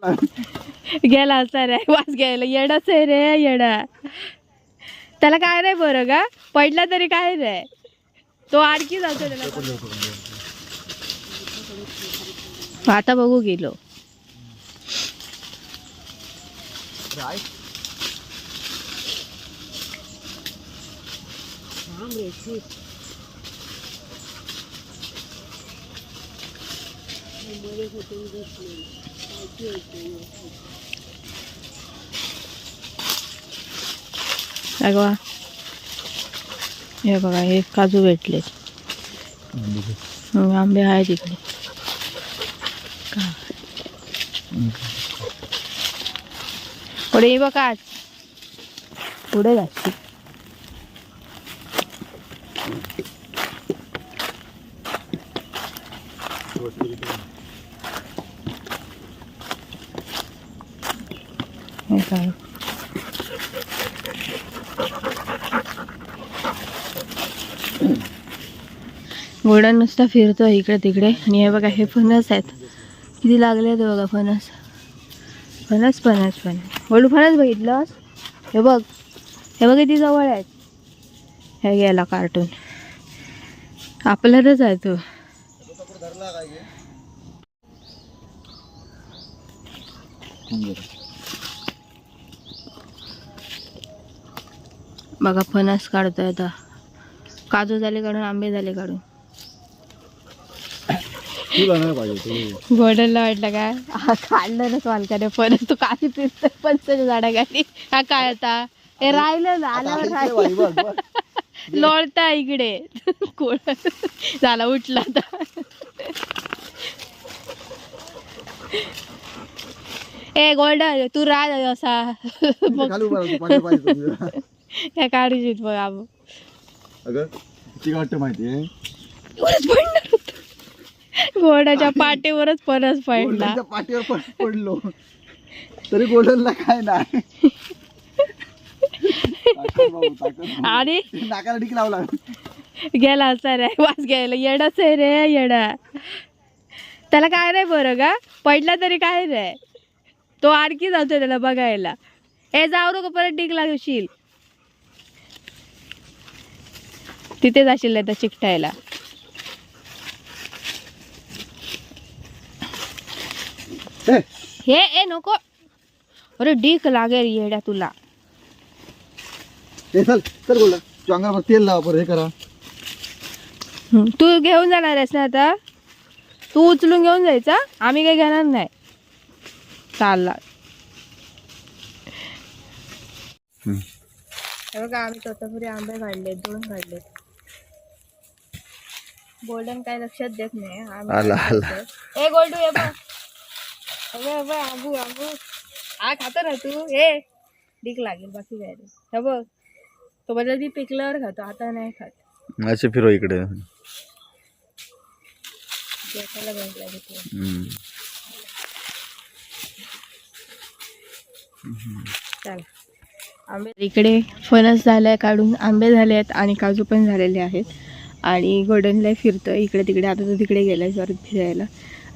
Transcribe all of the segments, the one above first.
गेला असा रे वास घ्यायला. येडाच आहे रे येडा. त्याला काय नाही बरं का पडला तरी काय रे? तो आणखी जातो त्याला. आता बघू गेलो. अगवा हे बघा हे काजू भेटले. आंबे. आहे तिकडे का पुढे ये बघा आज. पुढे नुसता फिरतो इकडे तिकडे. आणि हे बघा हे फणस आहेत. किती लागले आहेत बघा फणस. फणस फणस फणस. गोडू फणस बघितलंस? हे बघ. हे बघ किती जवळ आहेत. हे गेला कार्टून आपल्यातच आहे तो. बघा फणस काढतोय आता. काजू झाले काढून आंबे झाले काढून. गोडला वाटलं काय हा काढणारच मालकाने फणस तू काफी पिरतोय फणसाच्या झाडाखाली. हा काय आता? हे राहिलं आल्यावर राहिलं. लोळता इकडे. कोण झाला उठला आता. ए गोल्डन तू राह असा. खाली उभा राहा, तू पाणी पाहिजे तुला. काय काढूशीत बघ आबू. अगं किती वाटतं माहितीये वरच पडणार होतं. घोड्याच्या पाठीवरच फणस पडला. पाठीवर पडलो. तरी गोल्डनला काय नाही. ताकद भाऊ, ताकद भाऊ. आणि? नाकाला ढीक लावला. गेला असता रे वास घ्यायला. येडाच आहे रे येडा. त्याला काय नाही बरं का पडला तरी काय रे तो आणखी जातो त्याला बघायला. ए जाऊ नको परत डिग लागशील तिथे जाशील आता चिकटायला. ए, हे ए नको. अरे डीक लागेल येड्या तुला. ए, चल चल गोल्डन तू अंगावर तेल लावा बरं हे करा. तू घेऊन जाणार आहेस ना आता? तू उचलून घेऊन जायचा आम्ही काही घेणार नाही. चालला. हे बघा आम्ही तोतापुरी आंबे काढले दोन काढले. गोल्डन काय लक्षात देत नाही आला, आला. ए गोल्डू ये बघ. आंबू आंबू हा खातो ना तू? हे डीक लागेल बाकी काय हे बघ. तो बदल ती पिकल्यावर खातो आता नाही खात. असे फिरो इकडे. चला. आंबे इकडे फणस झालाय काढून आंबे झाले आहेत आणि काजू पण झालेले आहेत. आणि गोल्डनला फिरतो इकडे तिकडे आता तो तिकडे गेलाय परत फिरायला.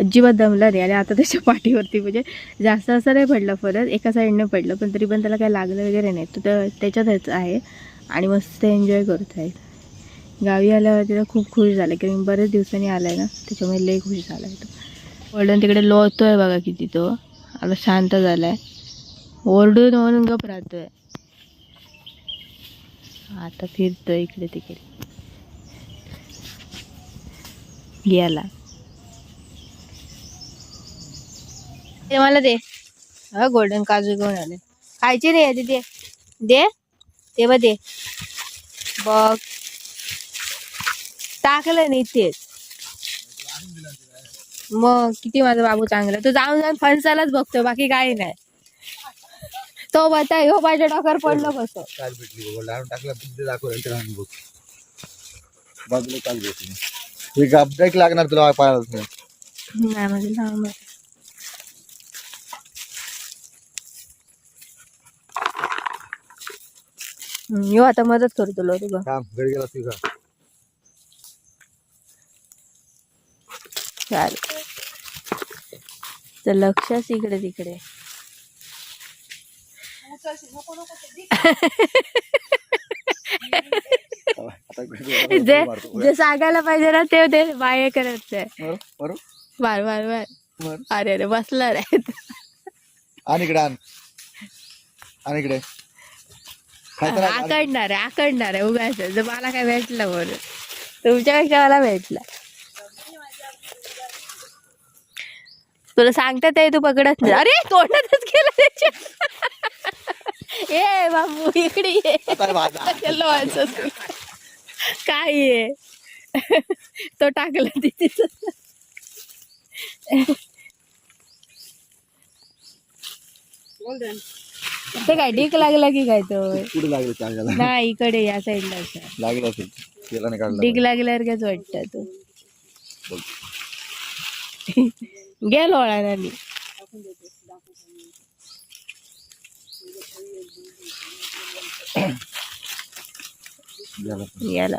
अजिबात दमला नाही. आणि आता त्याच्या पाठीवरती म्हणजे जास्त असं नाही पडलं परत एका साईडनं पडलं पण तरी पण त्याला काही लागलं वगैरे नाही. तो त्याच्यातच आहे. आणि मस्त एन्जॉय करत आहे गावी आल्यावर त्याला खूप खुश झालं. कारण बरेच दिवसांनी आलाय ना त्याच्यामुळे लय खुश झाला आहे तो. गोल्डन तिकडे लोळतोय बघा किती तो. आता शांत झाला आहे ओरडून ओरडून गप राहतो आहे आता फिरतो इकडे तिकडे. याला ते मला दे. हा गोल्डन काजू घेऊन आले. खायचे रे आधी दे दे. ते बघ दे. बघ. टाकलं नाही तेच मग किती माझा बाबू चांगला. तो जाऊन जाऊन फणसालाच बघतो बाकी काही नाही. तो बता हो माझ्या डॉक्टर पडलं कसं काल भेटली टाकला हे गाबडाक लागणार तुला पाहायलाच नाही म्हणजे. हम्म, आता मदत करतो तुला तुझा. थांब घरी गेला तुझा. चालेल. तर लक्षच इकडे तिकडे जे. जे सांगायला पाहिजे ना ते ते बाय करत बार बार बार मारू. अरे अरे बसला रे आण इकडे आण. इकडे. आकडणार आहे आकडणार आहे. उगाच जर मला काय भेटलं म्हणून. तुमच्यापेक्षा मला भेटला. तुला सांगतात आहे तू पकडत नाही. अरे तोंडातच गेला त्याच्या. ए बाबू इकडे ये आता माझा कशाला वाचत तू? काय आहे? तो टाकला तिथे. ते काय डीक लागला की काय तो? कुठे लागले चांगला नाही इकडे या साईडला लागलं असेल. नाही काढला. लागल्यासारख्याच वाटत तो. गेलो वळा मी. याला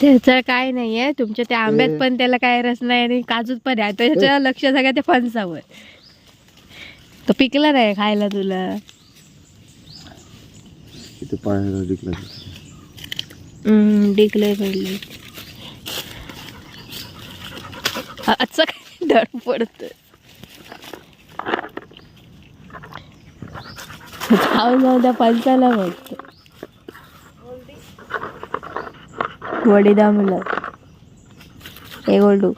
त्याचं काय नाहीये तुमच्या त्या आंब्यात पण त्याला काय रस नाही आणि काजूत पण आहे. त्याच्या लक्ष सगळं ते फणसावर. तो पिकला नाही खायला तुला. डिकले पडले असं काय धड पडत जाऊ जाऊ त्या फणसाला बघतो. वडी दामला हे गोल्डू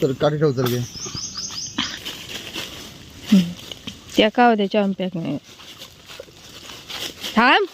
तर काठी ठेव तर घे त्या का त्याच्या आंब्याक नाही. थांब.